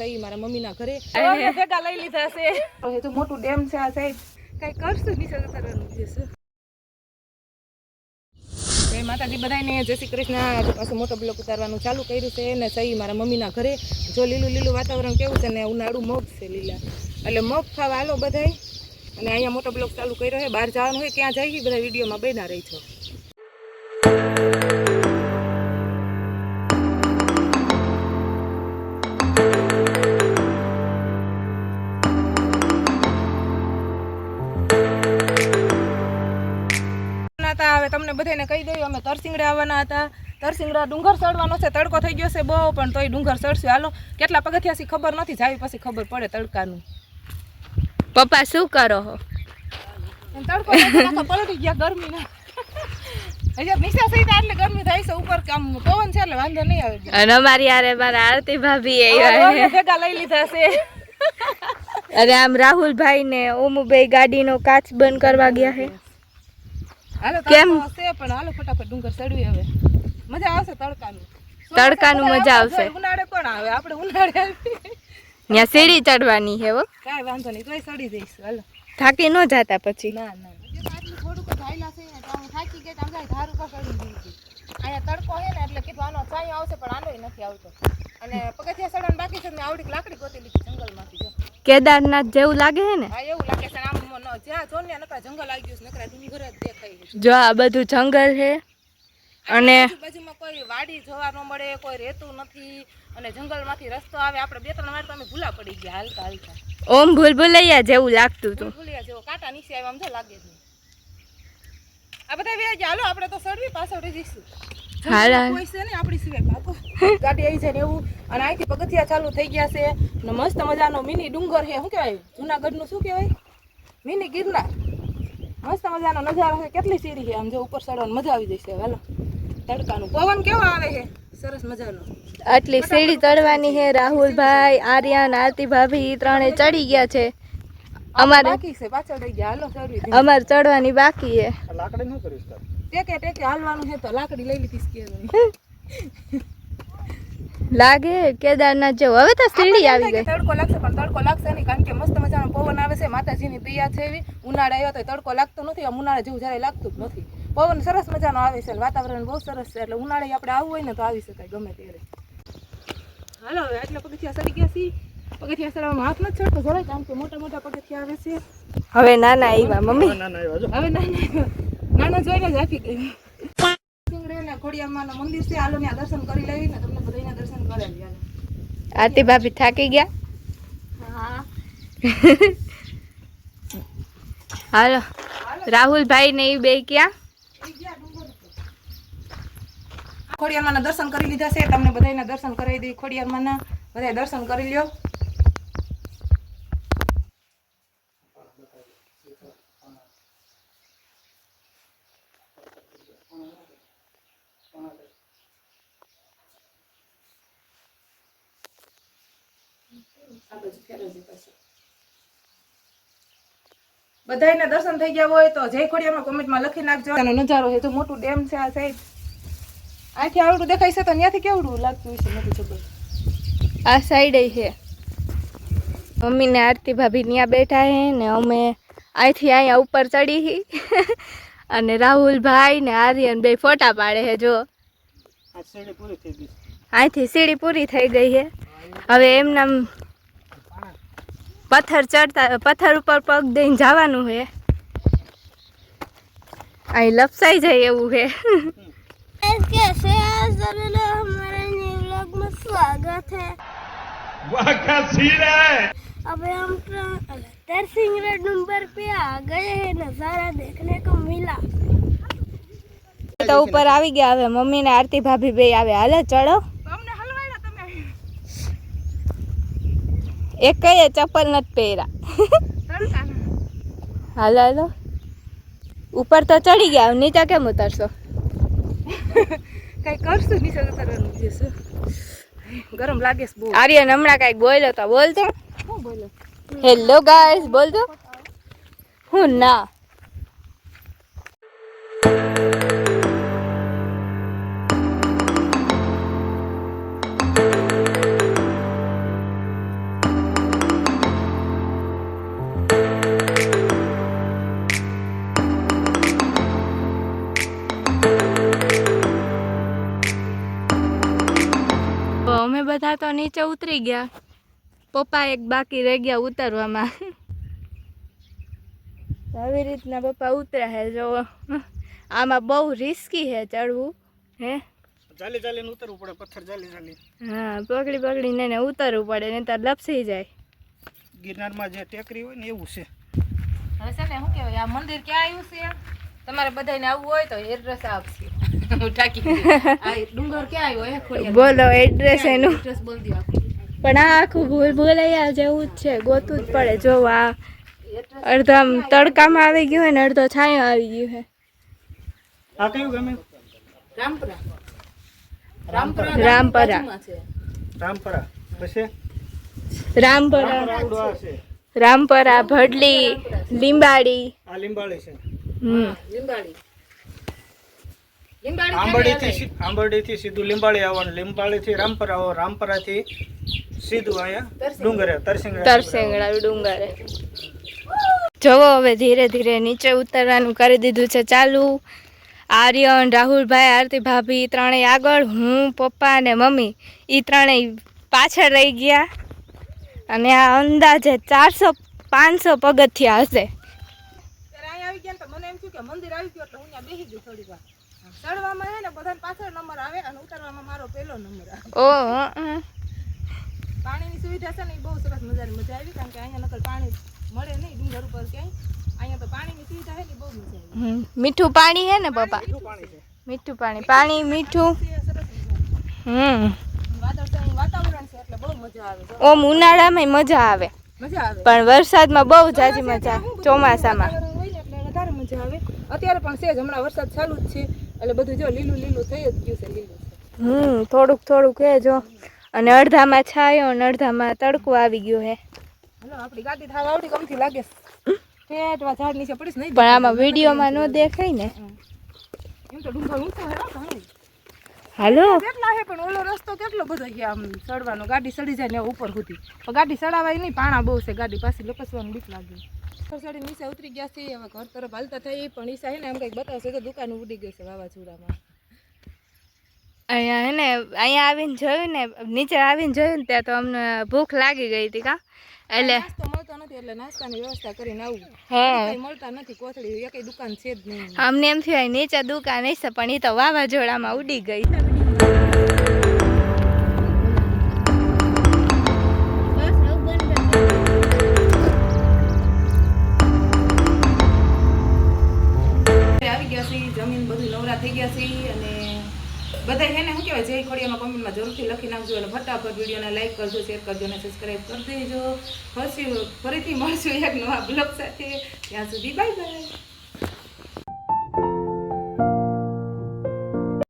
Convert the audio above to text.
સહી મારા મમ્મીના ઘરે. ભેગા લઈ લીધા છે. હવે તો મોટું ડેમ છે આ સાઈડ કઈ કરશું નહીં કરવાનું છે જય માતાજી બધાને જય શ્રી કૃષ્ણ. આજે પાછું મોટો બ્લોક ઉતારવાનું ચાલુ કર્યું છે ને સહી મારા મમ્મીના ઘરે. જો લીલું લીલું વાતાવરણ કેવું છે ને ઉનાળું મગ છે લીલા. એટલે મગ ખાવા હાલો બધાય. અને અહીંયા મોટો બ્લોક ચાલુ કર્યો છે. બહાર જવાનું હોય ક્યાં જઈએ બધા વિડીયોમાં બેના રહી છો તમને બધાને કહી દઈએ અમે તરસિંગડા આવવાના હતા. તરસિંગડા ડુંગર ચડવાનો છે તડકો થઈ ગયો છે બહુ પણ તોય ડુંગર ચડશું. હાલો કેટલા પગથિયાથી ખબર નથી જાવી પછી ખબર પડે તડકાનું. પપ્પા શું કરો હો? તડકો પલટી ગયા ગરમીના. હજી નીચે સીધા એટલે ગરમી થાય છે ઉપર આમ પવન છે એટલે વાંધો નહીં આવે. અને અમારી યારે મારા આરતી ભાભી એ ભેગા લઈ લીધા છે. અરે આમ રાહુલભાઈ ને ઓમુભાઈ ગાડીનો કાચ બંધ કરવા ગયા છે કેમ? હશે પણ હાલો ફટાફટ ડુંગર ચડવી હવે. મજા આવશે તડકાનું. તડકાનું મજા આવશે. ઉનાળે કોણ આવે? આપણે ઉનાળે ત્યાં સીડી ચડવાની છે હો. કાંઈ વાંધો નહીં તોય ચડી જઈશું. હાલો. થાકી ન જાતા પછી. ના ના. થોડુંક ધાયલા છે ને તો હું થાકી ગઈ તો ધાર ઉપર ચડી ગઈ અહીંયા તડકો છે ને એટલે કીધું આનો છાંયો આવશે પણ આનોય નથી આવતો. અને પગથિયા ચડવાનું બાકી છે મેં આવડી લાકડી ગોતી લીધી જંગલમાંથી જો. કેદારનાથ જેવું લાગે છે ને? હા એવું લાગે છે ને જ્યાં જો આ બધું જંગલ છે અને બાજુમાં કોઈ વાડી જોવા ન મળે કોઈ રહેતું નથી અને જંગલમાંથી રસ્તો આવે આપણે બે ત્રણ વાર તો અમે ભૂલા પડી ગયા હાલતા હાલતા. ઓમ ભૂલ ભૂલૈયા જેવું લાગતું હતું ભૂલિયા જેવો કાંટા નીચે આવ્યા આમ લાગે આ બધા વ્યા ગયા હાલો આપણે તો સડવી પાછળ રહીશું. જઈશું. કોઈ છે ને આપણી સિવાય બાપુ. ગાડી આવી જાય ને એવું. અને અહીંથી પગથિયા ચાલુ થઈ ગયા છે. ને મસ્ત મજાનો મિની ડુંગર છે. શું કહેવાય? જુનાગઢનું શું કહેવાય? મિની ગિરનાર. મસ્ત મજાનો નજારો છે. કેટલી સીડી છે આમ જો ઉપર ચડવાની મજા આવી જશે. હાલો. તડકાનું પવન કેવો આવે છે? સરસ મજાનો. આટલી સીડી ચડવાની છે. રાહુલભાઈ આર્યન આરતી ભાભી ત્રણે ચડી ગયા છે. અમારે બાકી છે. પાછળ રહી ગયા. હાલો ચડવી અમારે ચડવાની બાકી છે. ટેકે ટેકે હાલવાનું છે તો લાકડી લઈ લીધી સ્કેલ લાગે કેદારનાથ જેવું. હવે તો શીરડી આવી ગઈ. તડકો લાગશે પણ તડકો લાગશે નહીં કારણ કે મસ્ત મજાનો પવન આવે છે. માતાજીની પ્રિયા છે એવી. ઉનાળે આવ્યો તો તડકો લાગતો નથી આમ ઉનાળે જેવું જ્યારે લાગતું જ નથી. પવન સરસ મજાનો આવે છે અને વાતાવરણ બહુ સરસ છે એટલે ઉનાળે આપણે આવવું હોય ને તો આવી શકાય ગમે ત્યારે. હાલો હવે આટલા પગથિયા સડી ગયા છીએ. પગથિયા સડવામાં હાથ નથી ચડતો જરાય કારણ કે મોટા મોટા પગથિયા આવે છે. હવે નાના આવ્યા મમ્મી. હવે નાના નાના જોઈને જ આપી ગઈ મંદિર છે. દર્શન કરી લેવી ને તમને બધાના દર્શન કરાવી. આરતી ભાભી થાકી ગયા? હા. હાલો. રાહુલભાઈ ને એ બે ક્યાં? ખોડિયારમાં દર્શન કરી લીધા છે. તમને બધાના દર્શન કરાવી દઈ ખોડિયારમાં બધા દર્શન કરી લ્યો. બધાયના દર્શન થઈ ગયા હોય તો જય ખોડિયામાં કોમેન્ટમાં લખી નાખજો. એનો નજારો છે તો મોટું ડેમ છે આ સાઈડ આથી આવડું દેખાય છે તો ત્યાંથી કેવડું લાગતું હશે નથી ખબર. આ સાઈડે છે. મમ્મી ને આરતી ભાભી ત્યાં બેઠા છે ને અમે અહીંથી અહીંયા ઉપર ચડી હી. અને રાહુલભાઈ ને આર્યન બે ફોટા પાડે છે જો. અહીંથી સીડી પૂરી થઈ ગઈ છે. હવે એમના પથ્થર ચડતા પથ્થર ઉપર પગ દઈને જવાનું છે અહીં લપસાઈ જાય એવું છે कैसे हैं जरूर हमारे न्यू व्लॉग में स्वागत है वाह क्या सीन है अभी हम तरसिंगरा डूंगर पे आ गए हैं नज़ारा देखने को मिला તો ઉપર આવી ગયા હવે મમ્મી ને આરતી ભાભી બે આવે હાલે ચડો એક કઈ ચપ્પલ નથી પહેર્યા. હાલો હાલો. ઉપર તો ચડી ગયા નીચે કેમ ઉતરશો? કઈ કરશું નીચે ઉતરવાનું છે ગરમ લાગે છે બહુ. આર્યન હમણાં કંઈક બોલ્યો તો બોલતો. હેલો ગાઈસ બોલતો હું ના. તો નીચે ઉતરી ગયા. પપ્પા એક બાકી રહી ગયા ઉતરવામાં. આવી રીતના પપ્પા ઉતર્યા હે જો. આમાં બહુ રિસ્કી હે ચડવું હે? ચાલી ચાલીને ઉતરવું પડે પથ્થર ચાલી ચાલી હા પકડી પકડીને એને ઉતરવું પડે નહીં તો લપસી જાય. ગિરનારમાં જે ટેકરી હોય ને એવું છે. હવે છે ને શું કહેવાય આ મંદિર ક્યાં આવ્યું છે? તમારે બધાને આવવું હોય તો એડ્રેસ આપશે હું ટાંકી આ ડુંગર ક્યાં આવ્યો? એ ખોડિયાર બોલો એડ્રેસ એનું? એડ્રેસ બોલ દો પણ આ આખું ભૂલ ભૂલૈયા જેવું જ છે ગોતું જ પડે. જો આ અડધો આમ તડકામાં આવી ગયું હોય ને અડધો છાંયો આવી ગયું છે આ કયું ગમે રામપરા. રામપરા રામપરા. રામપરા. પછી? રામપરા. રાવડો આ છે. રામપરા ભડલી લીંબાડી. આ લીંબાળી છે. હમ. લીંબાડી લીંબાડી આંબરડીથી સીધું લીંબાળી આવવાનું. લીંબાળીથી રામપરા આવો રામપરાથી સીધું અહીંયા ડુંગરે તરસિંગડા. તરસેંગડા ડુંગરે. જવો હવે ધીરે ધીરે નીચે ઉતરવાનું કરી દીધું છે ચાલુ. આર્યન રાહુલભાઈ આરતી ભાભી ત્રણેય આગળ. હું પપ્પા અને મમ્મી એ ત્રણેય પાછળ રહી ગયા. અને આ અંદાજે ચારસો પાંચસો પગથિયા હશે ત્યારે અહીંયા આવી ગયા ને તો કે મંદિર આવી ગયું એટલે હું ત્યાં બેસી ગયું થોડી વાર. ચડવામાં હે ને બધાને પાછળ નંબર આવે અને ઉતારવામાં મારો પહેલો નંબર આવે. ઓ હં, હં. પાણીની સુવિધા છે ને એ બહુ સરસ મજાની મજા આવી કારણ કે અહીંયા નકર પાણી મળે નહીં ડુંગર ઉપર ક્યાંય. અહીંયા તો પાણીની સુવિધા છે ને બહુ મજા આવી. હમ. મીઠું પાણી હે ને પપ્પા? પાણી છે. મીઠું પાણી પાણી મીઠું. સરસ હમ. વાદળ વાતાવરણ છે એટલે બહુ મજા આવે ઓમ ઉનાળામાં મજા આવે. મજા આવે. પણ વરસાદમાં બહુ જાજી મજા ચોમાસામાં વાતાવરણ હોય ને એટલે વધારે મજા આવે. અત્યારે પણ છે જ હમણાં વરસાદ ચાલુ જ છે. એટલે બધું જો લીલું લીલું થઈ જ ગયું છે લીલું હમ થોડુંક થોડુંક હે જો. અને અડધામાં છાયો અને અડધામાં તડકો આવી ગયો હે. હલો આપણી ગાડી થાવ આવડી કમથી લાગે. છે પેટવા ઝાડ નીચે પડીશ નહીં પણ આમાં વિડીયોમાં ન દેખાય ને. એમ તો ડુંગર ઊંચો હે. હાલો. કેટલા હે પણ ઓલો રસ્તો કેટલો બધો છે આમ ચડવાનો? ગાડી ચડી જાય ને ઉપર સુધી. પણ ગાડી ચડાવાય નહીં પાણા બહુ છે ગાડી પાછી લપસવાનું બીક લાગે. ચડી નીચે ઉતરી ગયા છે હવે ઘર તરફ હાલતા થઈ પણ ઈસા હે ને એમ કંઈક બતાવશે તો દુકાન ઉડી ગઈ છે વાવાઝોડામાં. અહીંયા હે ને અહીંયા આવીને જોયું ને નીચે આવીને જોયું ને ત્યાં તો અમને ભૂખ લાગી ગઈ હતી કા? એટલે મળતો નથી એટલે નાસ્તાની વ્યવસ્થા કરીને આવવું હા. મળતા નથી કોથળી એકેય દુકાન છે જ નહીં. અમને એમ થયું નીચે દુકાન હશે પણ એ તો વાવાઝોડામાં ઉડી ગઈ. આવી જમીન બધું નવરા થઈ ગયા છે બધા એને શું કહેવાય? જય ખોડિયામાં કોમેન્ટમાં જરૂરથી લખી નાખજો અને ફટાફટ વિડીયોને લાઈક કરજો શેર કરજો અને સબસ્ક્રાઈબ કરી દેજો. ફરી ફરીથી મળશું એક નવા બ્લોગ સાથે. ત્યાં સુધી બાય બાય